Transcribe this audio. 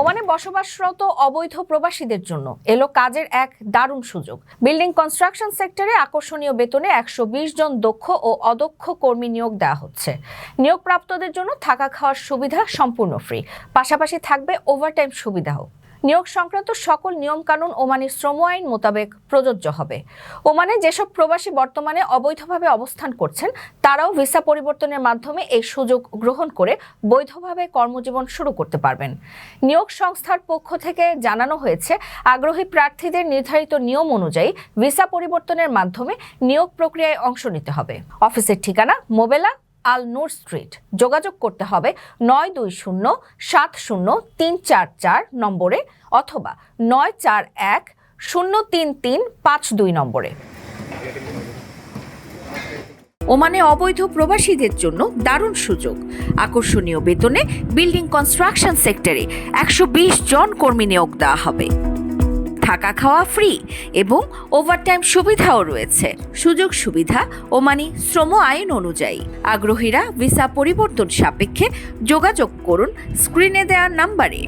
ওমানে বসবাসরত অবৈধ প্রবাসীদের জন্য এলো কাজের এক দারুণ সুযোগ। বিল্ডিং কনস্ট্রাকশন সেক্টরে আকর্ষণীয় বেতনে একশো বিশ জন দক্ষ ও অদক্ষ কর্মী নিয়োগ দেওয়া হচ্ছে। নিয়োগপ্রাপ্তদের জন্য থাকা খাওয়ার সুবিধা সম্পূর্ণ ফ্রি পাশাপাশি থাকবে ওভারটাইম সুবিধাও। নিয়োগ সংক্রান্ত সকল নিয়মকানুন ওমানের শ্রম আইন মোতাবেক প্রযোজ্য হবে। ওমানে যেসব প্রবাসী বর্তমানে অবৈধভাবে অবস্থান করছেন, তারাও ভিসা পরিবর্তনের মাধ্যমে এই সুযোগ গ্রহণ করে বৈধভাবে কর্মজীবন শুরু করতে পারবেন। নিয়োগ সংস্থার পক্ষ থেকে জানানো হয়েছে, আগ্রহী প্রার্থীদের নির্ধারিত নিয়ম অনুযায়ী ভিসা পরিবর্তনের মাধ্যমে নিয়োগ প্রক্রিয়ায় অংশ নিতে হবে। অফিসের ঠিকানা মোবেলা আল নূর স্ট্রিট। যোগাযোগ করতে হবে নয় দুই শূন্য সাত শূন্য তিন চার চার নম্বরে অথবা নয় চার এক শূন্য তিন তিন পাঁচ দুই নম্বরে। ওমানে অবৈধ প্রবাসীদের জন্য দারুণ সুযোগ। আকর্ষণীয় বেতনে বিল্ডিং কনস্ট্রাকশন সেক্টরে একশো বিশ জন কর্মী নিয়োগ দেওয়া হবে। থাকা খাওয়া ফ্রি এবং ওভারটাইম সুবিধাও রয়েছে। সুযোগ সুবিধা ও মানে শ্রম আইন অনুযায়ী। আগ্রহীরা ভিসা পরিবর্তন সাপেক্ষে যোগাযোগ করুন। স্ক্রিনে দেওয়ার নাম্বারে